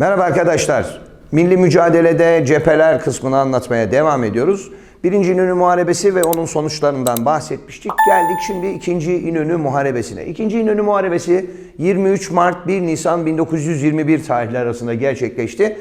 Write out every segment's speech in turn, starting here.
Merhaba arkadaşlar. Milli mücadelede cepheler kısmını anlatmaya devam ediyoruz. Birinci İnönü Muharebesi ve onun sonuçlarından bahsetmiştik. Geldik şimdi ikinci İnönü Muharebesi'ne. İkinci İnönü Muharebesi 23 Mart 1 Nisan 1921 tarihleri arasında gerçekleşti.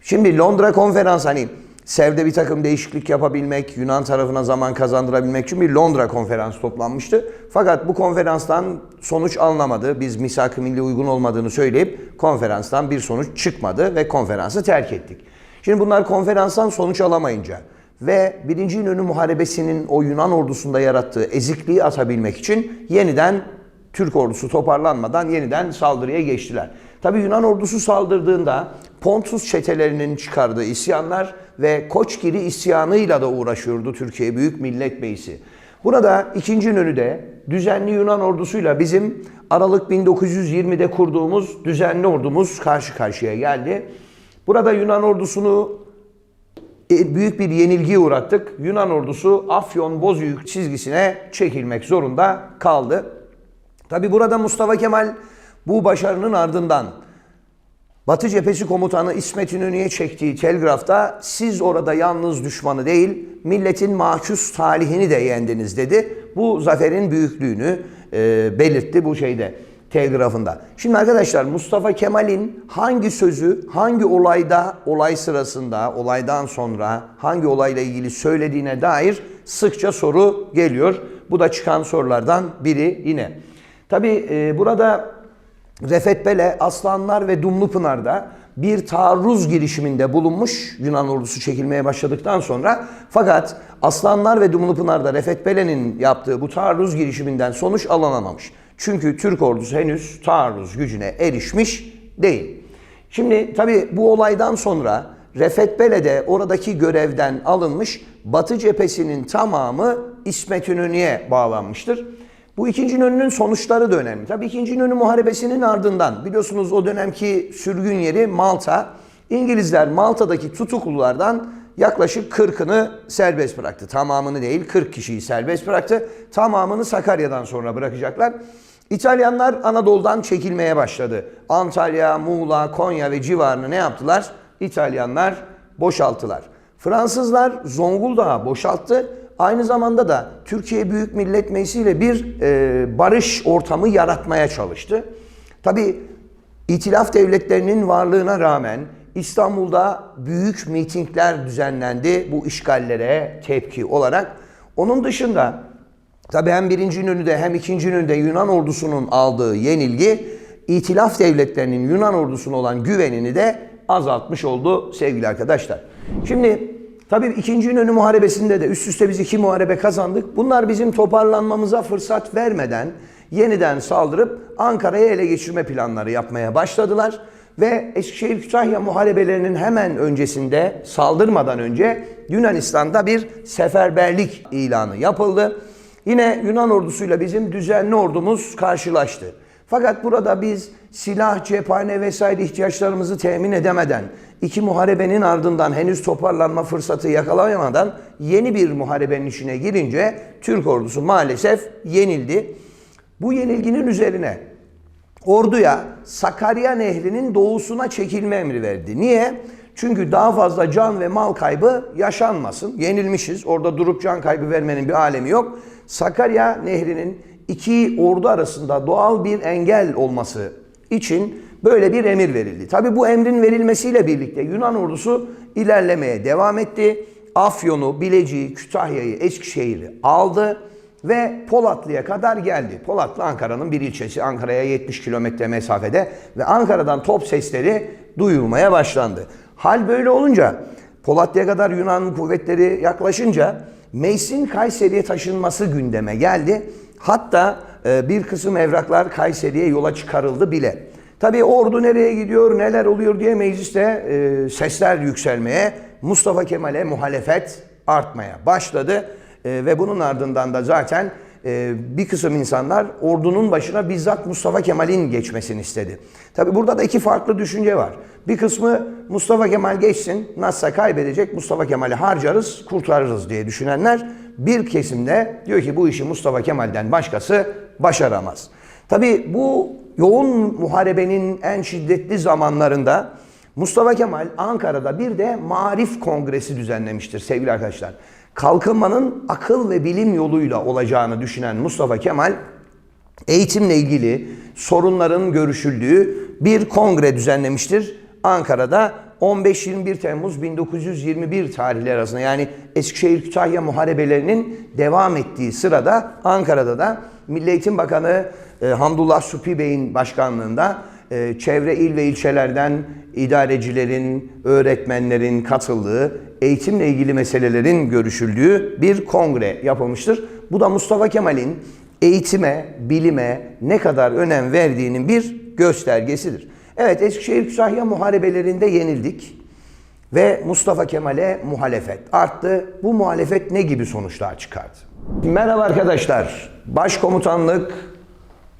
Şimdi Londra konferans hani Sev'de bir takım değişiklik yapabilmek, Yunan tarafına zaman kazandırabilmek için bir Londra konferansı toplanmıştı. Fakat bu konferanstan sonuç alınamadı. Biz misak-ı milli uygun olmadığını söyleyip konferanstan bir sonuç çıkmadı ve konferansı terk ettik. Şimdi bunlar konferanstan sonuç alamayınca ve 1. İnönü Muharebesi'nin o Yunan ordusunda yarattığı ezikliği atabilmek için yeniden Türk ordusu toparlanmadan yeniden saldırıya geçtiler. Tabi Yunan ordusu saldırdığında Pontus çetelerinin çıkardığı isyanlar ve Koçgiri isyanıyla da uğraşıyordu Türkiye Büyük Millet Meclisi. Burada 2. İnönü'de düzenli Yunan ordusuyla bizim Aralık 1920'de kurduğumuz düzenli ordumuz karşı karşıya geldi. Burada Yunan ordusunu e, büyük bir yenilgiye uğrattık. Yunan ordusu Afyon Bozüyük çizgisine çekilmek zorunda kaldı. Tabi burada Mustafa Kemal bu başarının ardından Batı Cephesi Komutanı İsmet İnönü'ye çektiği telgrafta siz orada yalnız düşmanı değil milletin mahkus talihini de yendiniz dedi. Bu zaferin büyüklüğünü e, belirtti bu şeyde telgrafında. Şimdi arkadaşlar Mustafa Kemal'in hangi sözü hangi olayda, olay sırasında, olaydan sonra hangi olayla ilgili söylediğine dair sıkça soru geliyor. Bu da çıkan sorulardan biri yine. Tabi e, burada Refet Bele, Aslanlar ve Dumlupınar'da bir taarruz girişiminde bulunmuş Yunan ordusu çekilmeye başladıktan sonra. Fakat Aslanlar ve Dumlupınar'da Refet Bele'nin yaptığı bu taarruz girişiminden sonuç alınamamış. Çünkü Türk ordusu henüz taarruz gücüne erişmiş değil. Şimdi tabi bu olaydan sonra Refet Bele de oradaki görevden alınmış Batı cephesinin tamamı İsmet İnönü'ye bağlanmıştır. Bu ikinci İnönü'nün sonuçları da önemli. Tabii ikinci İnönü Muharebesi'nin ardından biliyorsunuz o dönemki sürgün yeri Malta. İngilizler Malta'daki tutuklulardan yaklaşık 40'ını serbest bıraktı. Tamamını değil 40 kişiyi serbest bıraktı. Tamamını Sakarya'dan sonra bırakacaklar. İtalyanlar Anadolu'dan çekilmeye başladı. Antalya, Muğla, Konya ve civarını ne yaptılar? İtalyanlar boşalttılar. Fransızlar Zonguldak'ı boşalttı. Aynı zamanda da Türkiye Büyük Millet Meclisi ile bir e, barış ortamı yaratmaya çalıştı. Tabi İtilaf devletlerinin varlığına rağmen İstanbul'da büyük mitingler düzenlendi bu işgallere tepki olarak. Onun dışında tabi hem birinci İnönü'de hem ikinci İnönü'de Yunan ordusunun aldığı yenilgi İtilaf devletlerinin Yunan ordusuna olan güvenini de azaltmış oldu sevgili arkadaşlar. Şimdi Tabii ikinci İnönü Muharebesi'nde de üst üste biz iki muharebe kazandık. Bunlar bizim toparlanmamıza fırsat vermeden yeniden saldırıp Ankara'ya ele geçirme planları yapmaya başladılar. Ve Eskişehir Kütahya muharebelerinin hemen öncesinde saldırmadan önce Yunanistan'da bir seferberlik ilanı yapıldı. Yine Yunan ordusuyla bizim düzenli ordumuz karşılaştı. Fakat burada biz silah, cephane vesaire ihtiyaçlarımızı temin edemeden, iki muharebenin ardından henüz toparlanma fırsatı yakalayamadan yeni bir muharebenin içine girince Türk ordusu maalesef yenildi. Bu yenilginin üzerine orduya Sakarya Nehri'nin doğusuna çekilme emri verdi. Niye? Çünkü daha fazla can ve mal kaybı yaşanmasın. Yenilmişiz. Orada durup can kaybı vermenin bir alemi yok. Sakarya Nehri'nin iki ordu arasında doğal bir engel olması için böyle bir emir verildi. Tabi bu emrin verilmesiyle birlikte Yunan ordusu ilerlemeye devam etti. Afyon'u, Bilecik'i, Kütahya'yı, Eskişehir'i aldı ve Polatlı'ya kadar geldi. Polatlı Ankara'nın bir ilçesi. Ankara'ya 70 kilometre mesafede ve Ankara'dan top sesleri duyulmaya başlandı. Hal böyle olunca Polatlı'ya kadar Yunan kuvvetleri yaklaşınca Meclis'in Kayseri'ye taşınması gündeme geldi. Hatta e, bir kısım evraklar Kayseri'ye yola çıkarıldı bile. Tabii ordu nereye gidiyor, neler oluyor diye mecliste e, sesler yükselmeye, Mustafa Kemal'e muhalefet artmaya başladı. E, ve bunun ardından da zaten e, bir kısım insanlar ordunun başına bizzat Mustafa Kemal'in geçmesini istedi. Tabi burada da iki farklı düşünce var. Bir kısmı Mustafa Kemal geçsin, nasılsa kaybedecek, Mustafa Kemal'i harcarız, kurtarırız diye düşünenler. Bir kesimde diyor ki bu işi Mustafa Kemal'den başkası başaramaz. Tabi bu yoğun muharebenin en şiddetli zamanlarında Mustafa Kemal Ankara'da bir de Marif Kongresi düzenlemiştir sevgili arkadaşlar. Kalkınmanın akıl ve bilim yoluyla olacağını düşünen Mustafa Kemal eğitimle ilgili sorunların görüşüldüğü bir kongre düzenlemiştir. Ankara'da 15-21 Temmuz 1921 tarihleri arasında yani Eskişehir Kütahya muharebelerinin devam ettiği sırada Ankara'da da Milli Eğitim Bakanı e, Hamdullah Supi Bey'in başkanlığında e, çevre il ve ilçelerden idarecilerin, öğretmenlerin katıldığı, eğitimle ilgili meselelerin görüşüldüğü bir kongre yapılmıştır. Bu da Mustafa Kemal'in eğitime, bilime ne kadar önem verdiğinin bir göstergesidir. Evet Eskişehir Kütahya muharebelerinde yenildik ve Mustafa Kemal'e muhalefet arttı. Bu muhalefet ne gibi sonuçlar çıkardı? Merhaba arkadaşlar. Başkomutanlık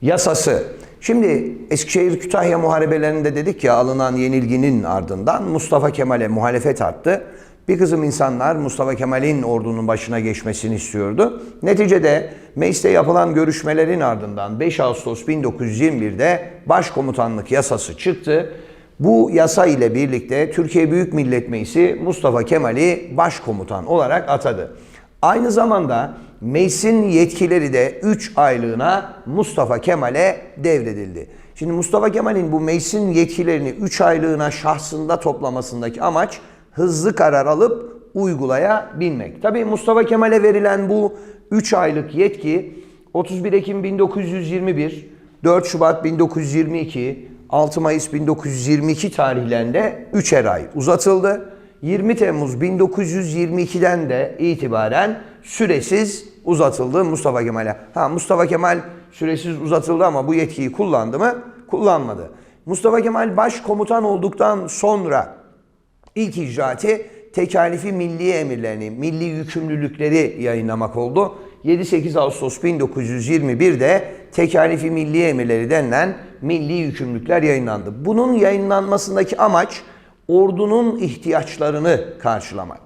yasası. Şimdi Eskişehir Kütahya muharebelerinde dedik ya alınan yenilginin ardından Mustafa Kemal'e muhalefet arttı. Bir kızım insanlar Mustafa Kemal'in ordunun başına geçmesini istiyordu. Neticede mecliste yapılan görüşmelerin ardından 5 Ağustos 1921'de başkomutanlık yasası çıktı. Bu yasa ile birlikte Türkiye Büyük Millet Meclisi Mustafa Kemal'i başkomutan olarak atadı. Aynı zamanda meclisin yetkileri de 3 aylığına Mustafa Kemal'e devredildi. Şimdi Mustafa Kemal'in bu meclisin yetkilerini 3 aylığına şahsında toplamasındaki amaç hızlı karar alıp uygulayabilmek. Tabii Mustafa Kemal'e verilen bu 3 aylık yetki 31 Ekim 1921, 4 Şubat 1922, 6 Mayıs 1922 tarihlerinde 3'er ay uzatıldı. 20 Temmuz 1922'den de itibaren süresiz uzatıldı Mustafa Kemal'e. Ha Mustafa Kemal süresiz uzatıldı ama bu yetkiyi kullandı mı? Kullanmadı. Mustafa Kemal başkomutan olduktan sonra ilk icraati tekalifi milli emirlerini, milli yükümlülükleri yayınlamak oldu. 7-8 Ağustos 1921'de tekalifi milli emirleri denilen milli yükümlülükler yayınlandı. Bunun yayınlanmasındaki amaç ordunun ihtiyaçlarını karşılamak.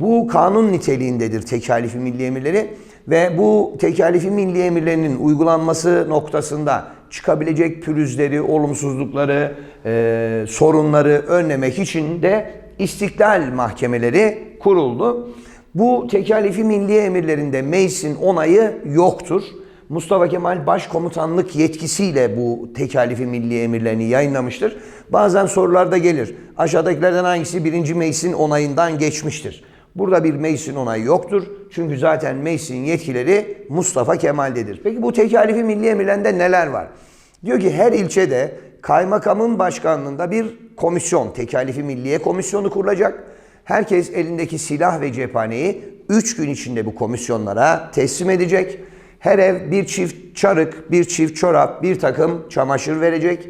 Bu kanun niteliğindedir tekalifi milli emirleri ve bu tekalifi milli emirlerinin uygulanması noktasında çıkabilecek pürüzleri, olumsuzlukları, e, sorunları önlemek için de istiklal mahkemeleri kuruldu. Bu tekalifi milli emirlerinde meclisin onayı yoktur. Mustafa Kemal başkomutanlık yetkisiyle bu tekalifi milli emirlerini yayınlamıştır. Bazen sorularda gelir. Aşağıdakilerden hangisi birinci meclisin onayından geçmiştir? Burada bir meclisin onayı yoktur. Çünkü zaten meclisin yetkileri Mustafa Kemal'dedir. Peki bu tekalifi milli emirlerinde neler var? Diyor ki her ilçede kaymakamın başkanlığında bir komisyon, tekalifi milliye komisyonu kurulacak. Herkes elindeki silah ve cephaneyi 3 gün içinde bu komisyonlara teslim edecek. Her ev bir çift çarık, bir çift çorap, bir takım çamaşır verecek.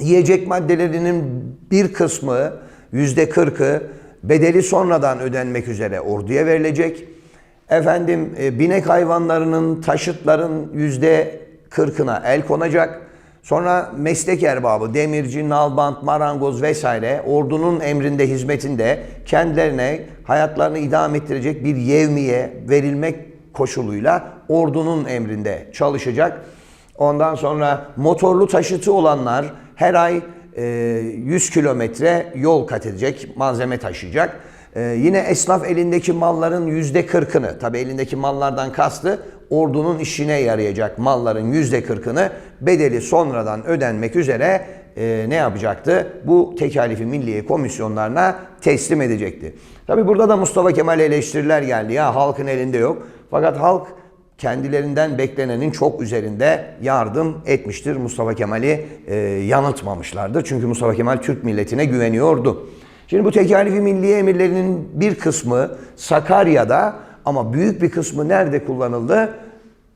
Yiyecek maddelerinin bir kısmı, yüzde kırkı bedeli sonradan ödenmek üzere orduya verilecek. Efendim e, binek hayvanlarının, taşıtların yüzde kırkına el konacak. Sonra meslek erbabı, demirci, nalbant, marangoz vesaire ordunun emrinde, hizmetinde kendilerine hayatlarını idame ettirecek bir yevmiye verilmek koşuluyla ordunun emrinde çalışacak. Ondan sonra motorlu taşıtı olanlar her ay 100 kilometre yol kat edecek, malzeme taşıyacak. E, yine esnaf elindeki malların yüzde kırkını, tabi elindeki mallardan kastı ordunun işine yarayacak malların yüzde kırkını bedeli sonradan ödenmek üzere e, ne yapacaktı? Bu tekalifi milliye komisyonlarına teslim edecekti. Tabi burada da Mustafa Kemal eleştiriler geldi. Ya halkın elinde yok. Fakat halk kendilerinden beklenenin çok üzerinde yardım etmiştir. Mustafa Kemal'i e, yanıltmamışlardır. Çünkü Mustafa Kemal Türk milletine güveniyordu. Şimdi bu tekalifi milliye emirlerinin bir kısmı Sakarya'da ama büyük bir kısmı nerede kullanıldı?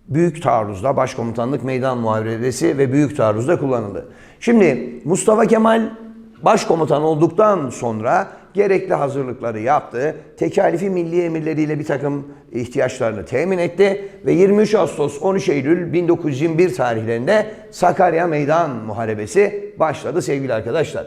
Büyük taarruzda, başkomutanlık meydan muharebesi ve büyük taarruzda kullanıldı. Şimdi Mustafa Kemal başkomutan olduktan sonra gerekli hazırlıkları yaptı. Tekalifi milli emirleriyle bir takım ihtiyaçlarını temin etti ve 23 Ağustos 13 Eylül 1921 tarihlerinde Sakarya Meydan Muharebesi başladı sevgili arkadaşlar.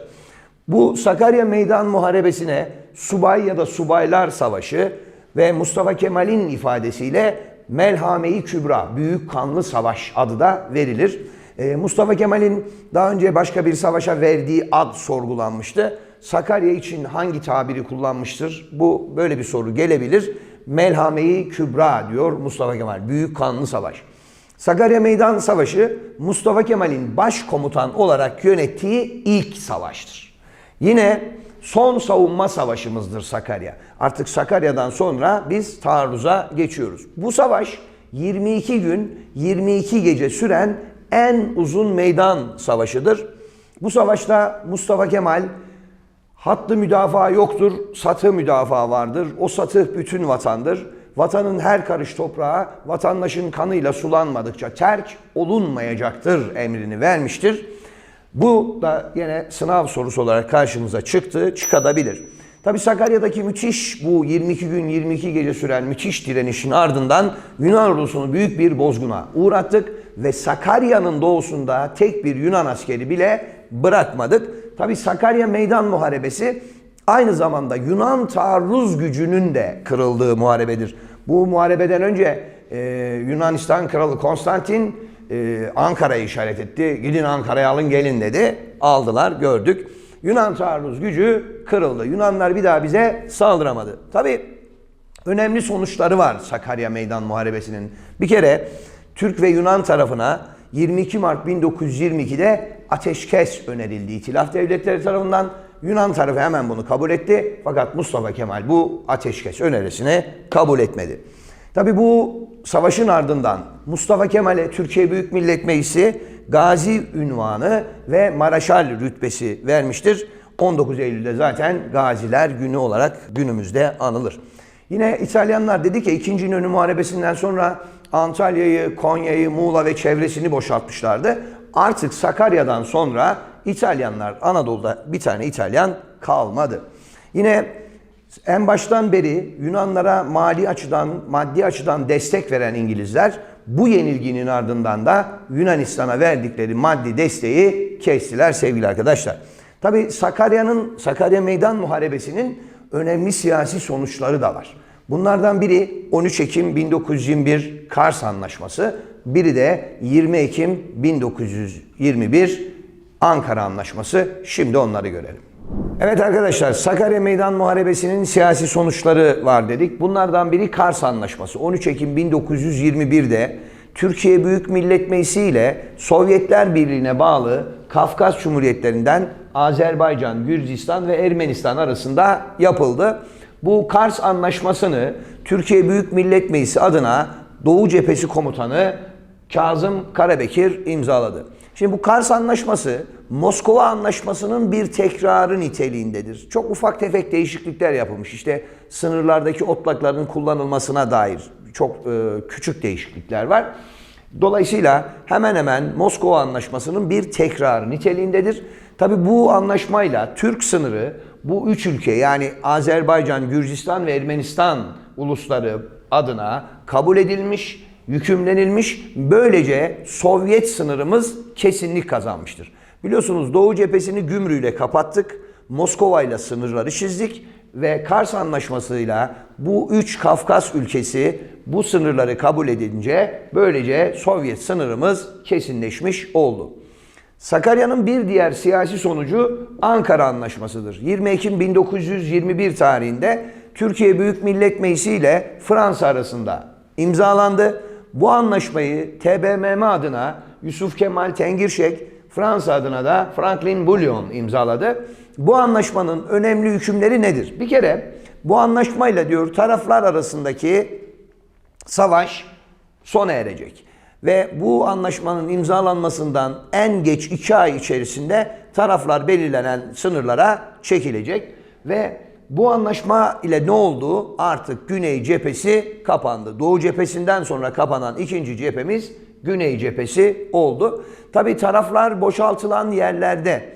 Bu Sakarya Meydan Muharebesi'ne subay ya da subaylar savaşı ve Mustafa Kemal'in ifadesiyle Melhame-i Kübra, Büyük Kanlı Savaş adı da verilir. Ee, Mustafa Kemal'in daha önce başka bir savaşa verdiği ad sorgulanmıştı. Sakarya için hangi tabiri kullanmıştır? Bu böyle bir soru gelebilir. Melhame-i Kübra diyor Mustafa Kemal. Büyük kanlı savaş. Sakarya Meydan Savaşı Mustafa Kemal'in başkomutan olarak yönettiği ilk savaştır. Yine son savunma savaşımızdır Sakarya. Artık Sakarya'dan sonra biz taarruza geçiyoruz. Bu savaş 22 gün 22 gece süren en uzun meydan savaşıdır. Bu savaşta Mustafa Kemal hattı müdafaa yoktur, satı müdafaa vardır. O satı bütün vatandır. Vatanın her karış toprağı vatandaşın kanıyla sulanmadıkça terk olunmayacaktır emrini vermiştir. Bu da yine sınav sorusu olarak karşımıza çıktı, çıkabilir. Tabi Sakarya'daki müthiş bu 22 gün 22 gece süren müthiş direnişin ardından Yunan ordusunu büyük bir bozguna uğrattık ve Sakarya'nın doğusunda tek bir Yunan askeri bile bırakmadık. Tabi Sakarya Meydan Muharebesi aynı zamanda Yunan taarruz gücünün de kırıldığı muharebedir. Bu muharebeden önce e, Yunanistan Kralı Konstantin e, Ankara'yı işaret etti. Gidin Ankara'ya alın gelin dedi. Aldılar gördük. Yunan taarruz gücü kırıldı. Yunanlar bir daha bize saldıramadı. Tabi önemli sonuçları var Sakarya Meydan Muharebesi'nin. Bir kere Türk ve Yunan tarafına 22 Mart 1922'de ateşkes önerildi. İtilaf devletleri tarafından Yunan tarafı hemen bunu kabul etti. Fakat Mustafa Kemal bu ateşkes önerisini kabul etmedi. Tabi bu savaşın ardından Mustafa Kemal'e Türkiye Büyük Millet Meclisi Gazi ünvanı ve Maraşal rütbesi vermiştir. 19 Eylül'de zaten Gaziler Günü olarak günümüzde anılır. Yine İtalyanlar dedi ki 2. İnönü Muharebesi'nden sonra Antalya'yı, Konya'yı, Muğla ve çevresini boşaltmışlardı. Artık Sakarya'dan sonra İtalyanlar Anadolu'da bir tane İtalyan kalmadı. Yine en baştan beri Yunanlara mali açıdan, maddi açıdan destek veren İngilizler bu yenilginin ardından da Yunanistan'a verdikleri maddi desteği kestiler sevgili arkadaşlar. Tabi Sakarya'nın, Sakarya Meydan Muharebesi'nin önemli siyasi sonuçları da var. Bunlardan biri 13 Ekim 1921 Kars Anlaşması, biri de 20 Ekim 1921 Ankara Anlaşması. Şimdi onları görelim. Evet arkadaşlar Sakarya Meydan Muharebesi'nin siyasi sonuçları var dedik. Bunlardan biri Kars Anlaşması. 13 Ekim 1921'de Türkiye Büyük Millet Meclisi ile Sovyetler Birliği'ne bağlı Kafkas Cumhuriyetlerinden Azerbaycan, Gürcistan ve Ermenistan arasında yapıldı. Bu Kars Anlaşması'nı Türkiye Büyük Millet Meclisi adına Doğu Cephesi Komutanı Kazım Karabekir imzaladı. Şimdi bu Kars Anlaşması Moskova Anlaşması'nın bir tekrarı niteliğindedir. Çok ufak tefek değişiklikler yapılmış. İşte sınırlardaki otlakların kullanılmasına dair çok e, küçük değişiklikler var. Dolayısıyla hemen hemen Moskova Anlaşması'nın bir tekrarı niteliğindedir. Tabi bu anlaşmayla Türk sınırı bu üç ülke yani Azerbaycan, Gürcistan ve Ermenistan ulusları adına kabul edilmiş, yükümlenilmiş. Böylece Sovyet sınırımız kesinlik kazanmıştır. Biliyorsunuz Doğu cephesini Gümrü'yle kapattık. Moskova ile sınırları çizdik ve Kars Anlaşması'yla bu üç Kafkas ülkesi bu sınırları kabul edince böylece Sovyet sınırımız kesinleşmiş oldu. Sakarya'nın bir diğer siyasi sonucu Ankara Anlaşması'dır. 20 Ekim 1921 tarihinde Türkiye Büyük Millet Meclisi ile Fransa arasında imzalandı. Bu anlaşmayı TBMM adına Yusuf Kemal Tengirşek, Fransa adına da Franklin Bouillon imzaladı. Bu anlaşmanın önemli hükümleri nedir? Bir kere bu anlaşmayla diyor taraflar arasındaki savaş sona erecek. Ve bu anlaşmanın imzalanmasından en geç iki ay içerisinde taraflar belirlenen sınırlara çekilecek. Ve bu anlaşma ile ne oldu? Artık Güney cephesi kapandı. Doğu cephesinden sonra kapanan ikinci cephemiz Güney cephesi oldu. Tabi taraflar boşaltılan yerlerde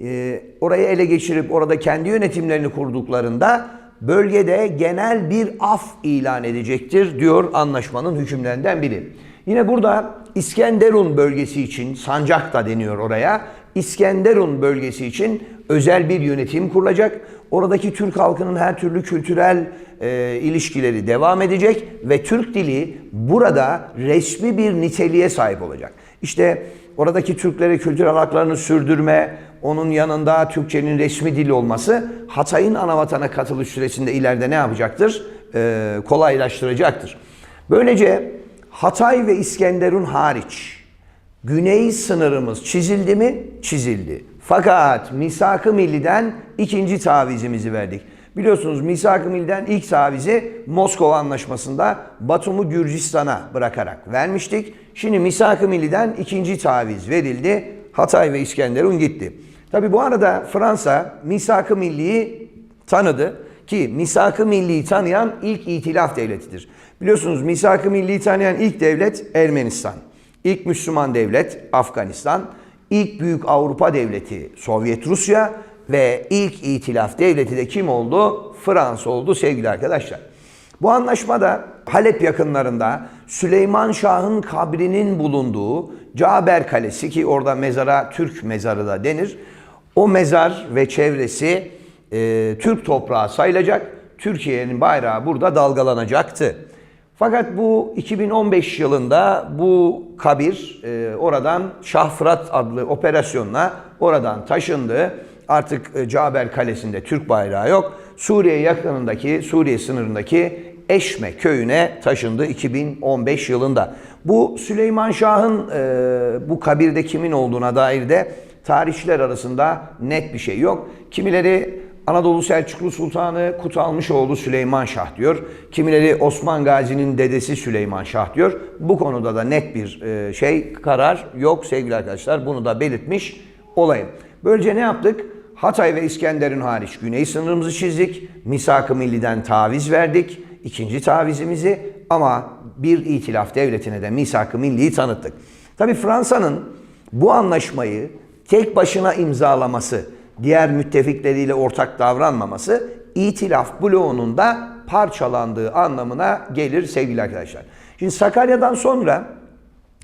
e, orayı ele geçirip orada kendi yönetimlerini kurduklarında bölgede genel bir af ilan edecektir diyor anlaşmanın hükümlerinden biri. Yine burada İskenderun bölgesi için sancak da deniyor oraya. İskenderun bölgesi için özel bir yönetim kurulacak. Oradaki Türk halkının her türlü kültürel e, ilişkileri devam edecek ve Türk dili burada resmi bir niteliğe sahip olacak. İşte oradaki Türklere kültürel haklarını sürdürme, onun yanında Türkçenin resmi dili olması Hatay'ın anavatana katılış süresinde ileride ne yapacaktır? Ee, kolaylaştıracaktır. Böylece Hatay ve İskenderun hariç güney sınırımız çizildi mi? Çizildi. Fakat Misak-ı Milli'den ikinci tavizimizi verdik. Biliyorsunuz Misak-ı Milli'den ilk tavizi Moskova Anlaşması'nda Batum'u Gürcistan'a bırakarak vermiştik. Şimdi Misak-ı Milli'den ikinci taviz verildi. Hatay ve İskenderun gitti. Tabi bu arada Fransa Misak-ı Milli'yi tanıdı ki Misak-ı Milli'yi tanıyan ilk itilaf devletidir. Biliyorsunuz Misak-ı Milli'yi tanıyan ilk devlet Ermenistan. İlk Müslüman devlet Afganistan. İlk büyük Avrupa devleti Sovyet Rusya ve ilk itilaf devleti de kim oldu? Fransa oldu sevgili arkadaşlar. Bu anlaşmada Halep yakınlarında Süleyman Şah'ın kabrinin bulunduğu Caber Kalesi ki orada mezara Türk mezarı da denir. O mezar ve çevresi e, Türk toprağı sayılacak. Türkiye'nin bayrağı burada dalgalanacaktı. Fakat bu 2015 yılında bu kabir e, oradan Şah Fırat adlı operasyonla oradan taşındı. Artık e, Caber Kalesi'nde Türk bayrağı yok. Suriye yakınındaki, Suriye sınırındaki Eşme köyüne taşındı 2015 yılında. Bu Süleyman Şah'ın e, bu kabirde kimin olduğuna dair de tarihçiler arasında net bir şey yok. Kimileri Anadolu Selçuklu Sultanı Kutalmışoğlu Süleyman Şah diyor. Kimileri Osman Gazi'nin dedesi Süleyman Şah diyor. Bu konuda da net bir e, şey karar yok sevgili arkadaşlar. Bunu da belirtmiş olayım. Böylece ne yaptık? Hatay ve İskenderun hariç güney sınırımızı çizdik. Misak-ı Milli'den taviz verdik. ikinci tavizimizi ama bir itilaf devletine de Misak-ı Milli'yi tanıttık. Tabi Fransa'nın bu anlaşmayı tek başına imzalaması, diğer müttefikleriyle ortak davranmaması itilaf bloğunun da parçalandığı anlamına gelir sevgili arkadaşlar. Şimdi Sakarya'dan sonra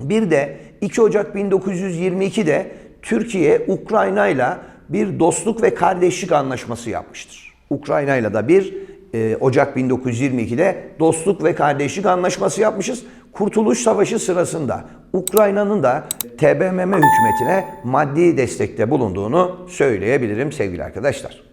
bir de 2 Ocak 1922'de Türkiye Ukrayna ile bir dostluk ve kardeşlik anlaşması yapmıştır. Ukrayna ile de bir e, Ocak 1922'de dostluk ve kardeşlik anlaşması yapmışız. Kurtuluş Savaşı sırasında Ukrayna'nın da TBMM hükümetine maddi destekte bulunduğunu söyleyebilirim sevgili arkadaşlar.